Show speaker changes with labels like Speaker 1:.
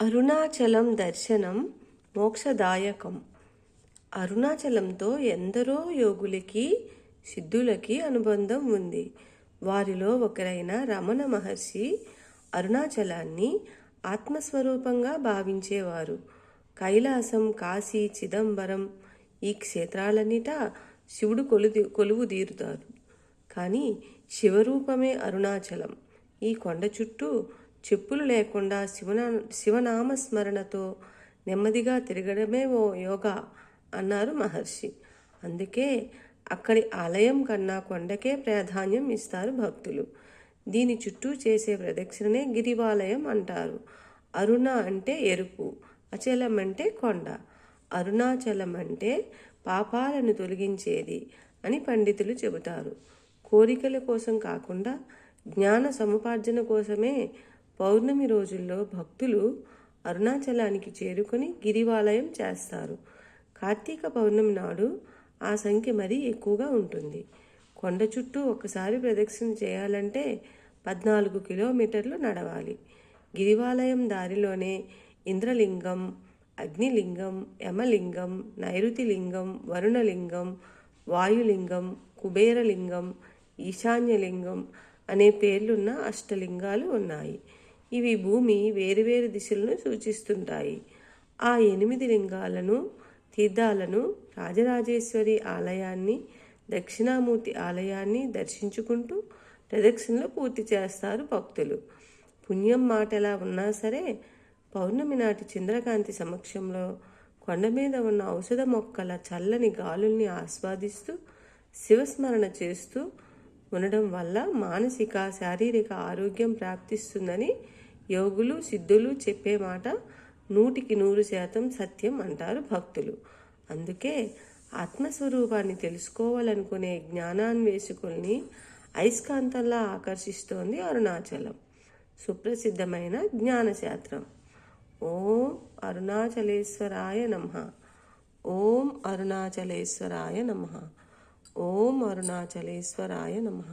Speaker 1: అరుణాచలం దర్శనం మోక్షదాయకం. అరుణాచలంతో ఎందరో యోగులకి సిద్ధులకి అనుబంధం ఉంది. వారిలో ఒకరైన రమణ మహర్షి అరుణాచలాన్ని ఆత్మస్వరూపంగా భావించేవారు. కైలాసం కాశీ చిదంబరం ఈ క్షేత్రాలన్నిటా శివుడు కొలుది కొలువు తీరుతారు. కానీ శివరూపమే అరుణాచలం. ఈ కొండ చుట్టూ చెప్పులు లేకుండా శివనా శివనామస్మరణతో నెమ్మదిగా తిరగడమే ఓ యోగా అన్నారు మహర్షి. అందుకే అక్కడి ఆలయం కన్నా కొండకే ప్రాధాన్యం ఇస్తారు భక్తులు. దీని చుట్టూ చేసే ప్రదక్షిణనే గిరివాలయం అంటారు. అరుణ అంటే ఎరుపు అచలం అంటే కొండ. అరుణాచలం అంటే పాపాలను తొలగించేది అని పండితులు చెబుతారు. కోరికల కోసం కాకుండా జ్ఞాన సముపార్జన కోసమే పౌర్ణమి రోజుల్లో భక్తులు అరుణాచలానికి చేరుకొని గిరివాలయం చేస్తారు. కార్తీక పౌర్ణమి నాడు ఆ సంఖ్య మరీ ఎక్కువగా ఉంటుంది. కొండ చుట్టూ ఒకసారి ప్రదక్షిణ చేయాలంటే పద్నాలుగు కిలోమీటర్లు నడవాలి. గిరివాలయం దారిలోనే ఇంద్రలింగం అగ్నిలింగం యమలింగం నైరుతిలింగం వరుణలింగం వాయులింగం కుబేరలింగం ఈశాన్యలింగం అనే పేర్లున్న అష్టలింగాలు ఉన్నాయి. ఇవి భూమి వేరువేరు దిశలను సూచిస్తుంటాయి. ఆ ఎనిమిది లింగాలను తీర్థాలను రాజరాజేశ్వరి ఆలయాన్ని దక్షిణామూర్తి ఆలయాన్ని దర్శించుకుంటూ ప్రదక్షిణలు పూర్తి చేస్తారు భక్తులు. పుణ్యం మాటలా ఉన్నా సరే పౌర్ణమి నాటి చంద్రకాంతి సమక్షంలో కొండ మీద ఉన్న ఔషధ మొక్కల చల్లని గాలుల్ని ఆస్వాదిస్తూ శివస్మరణ చేస్తూ ఉండడం వల్ల మానసిక శారీరక ఆరోగ్యం ప్రాప్తిస్తుందని యోగులు సిద్ధులు చెప్పే మాట నూటికి నూరు శాతం సత్యం అంటారు భక్తులు. అందుకే ఆత్మస్వరూపాన్ని తెలుసుకోవాలనుకునే జ్ఞానాన్వేషకుల్ని అయస్కాంతంలా ఆకర్షిస్తోంది అరుణాచలం. సుప్రసిద్ధమైన జ్ఞానశాస్త్రం. ఓం అరుణాచలేశ్వరాయ నమ. ఓం అరుణాచలేశ్వరాయ నమ. ఓం అరుణాచలేశ్వరాయ నమః.